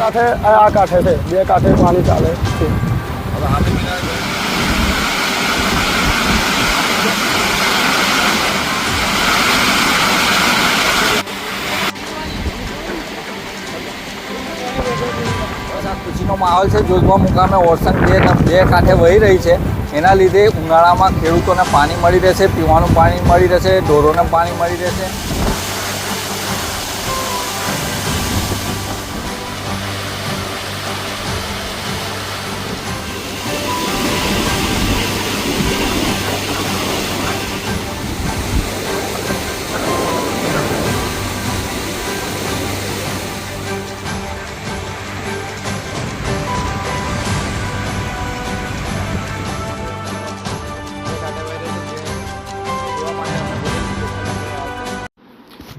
કાંઠે, આ કાંઠે છે. બે કાંઠે પાણી ચાલે છે. માહોલ છે જોધવા મુકામે ઓરસંગ બે બે કાંઠે વહી રહી છે. એના લીધે ઉનાળામાં ખેડૂતોને પાણી મળી રહેશે, પીવાનું પાણી મળી રહેશે, ઢોરોને પાણી મળી રહેશે.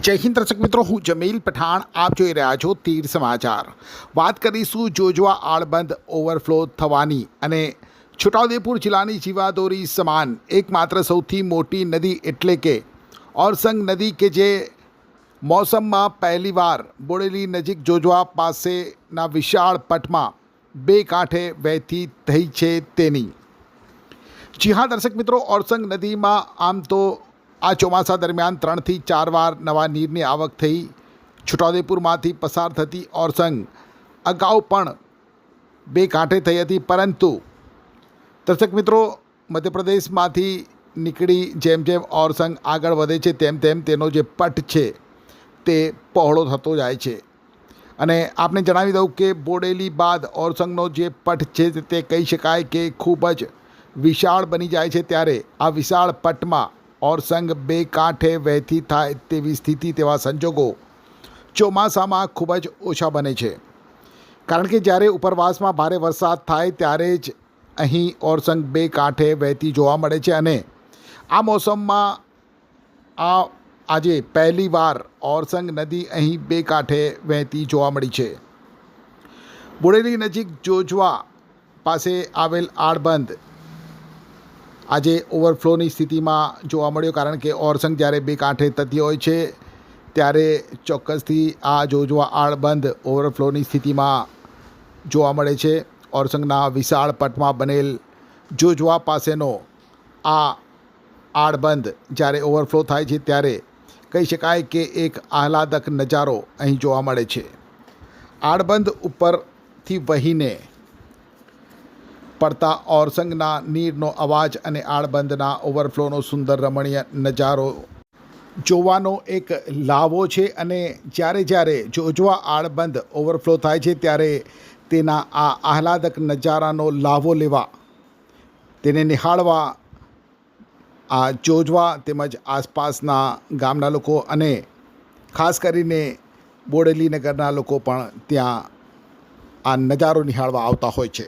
જય હિન્દ દર્શક મિત્રો, હું જમીલ પઠાણ, આપ જોઈ રહ્યા છો તીર સમાચાર. વાત કરીશું જોજવા આળબંધ ઓવરફ્લો થવાની અને છોટાઉદેપુર જિલ્લાની જીવાદોરી સમાન. એકમાત્ર સૌથી મોટી નદી એટલે કે ઓરસંગ નદી કે જે મોસમમાં પહેલીવાર બોડેલી નજીક જોજવા પાસેના વિશાળ પટમાં બે કાંઠે વહેતી થઈ છે તેની. જી હા, દર્શક મિત્રો, ઓરસંગ નદીમાં આમ તો આ ચોમાસા દરમિયાન ત્રણથી ચાર વાર નવા નીરની આવક થઈ. છોટાઉદેપુરમાંથી પસાર થતી ઓરસંગ અગાઉ પણ બે કાંઠે થઈ હતી, પરંતુ દર્શક મિત્રો, મધ્યપ્રદેશમાંથી નીકળી જેમ જેમ ઓરસંગ આગળ વધે છે, તેમ તેમ તેનો જે પટ છે, તે પહોળો થતો જાય છે. અને આપને જણાવી દઉં કે બોડેલી બાદ ઓરસંગનો જે પટ છે, તે કહી શકાય કે ખૂબ જ વિશાળ બની જાય છે. ત્યારે આ વિશાળ પટમાં ઓરસંગ બે કાંઠે વહેતી થાય તેવી સ્થિતિ તેવા સંજોગો ચોમાસામાં ખૂબ જ ઓછા બને છે કારણ કે જ્યારે ઉપરવાસમાં ભારે વરસાદ થાય ત્યારે જ અહીં ઓરસંગ બે કાંઠે વહેતી જોવા મળે છે અને આ મોસમમાં આ આજે પહેલીવાર ઓરસંગ નદી અહીં બે કાંઠે વહેતી જોવા મળી છે બોડેલી નજીક જોજવા પાસે આવેલ આડબંધ આજે ઓવરફ્લોની સ્થિતિમાં જોવા મળ્યો, કારણ કે ઓરસંગ જ્યારે બે કાંઠે થતી હોય છે, ત્યારે ચોક્કસથી આ જોજવા આળબંધ ઓવરફ્લોની સ્થિતિમાં જોવા મળે છે. ઓરસંગના વિશાળ પટમાં બનેલ જોજવા પાસેનો આ આળબંધ જ્યારે ઓવરફ્લો થાય છે, ત્યારે કહી શકાય કે એક આહલાદક નજારો અહીં જોવા મળે છે. આળબંધ ઉપરથી વહીને પડતા ઓરસંગના નીરનો અવાજ અને આળબંધના ઓવરફ્લોનો સુંદર રમણીય નજારો જોવાનો એક લાવો છે અને જ્યારે જ્યારે જોજવા આળબંધ ઓવરફ્લો થાય છે ત્યારે તેના આ આહલાદક નજારાનો લાવો લેવા, તેને નિહાળવા, આ જોજવા તેમજ આસપાસના ગામના લોકો અને ખાસ કરીને બોડેલી નગરના લોકો પણ ત્યાં આ નજારો નિહાળવા આવતા હોય છે.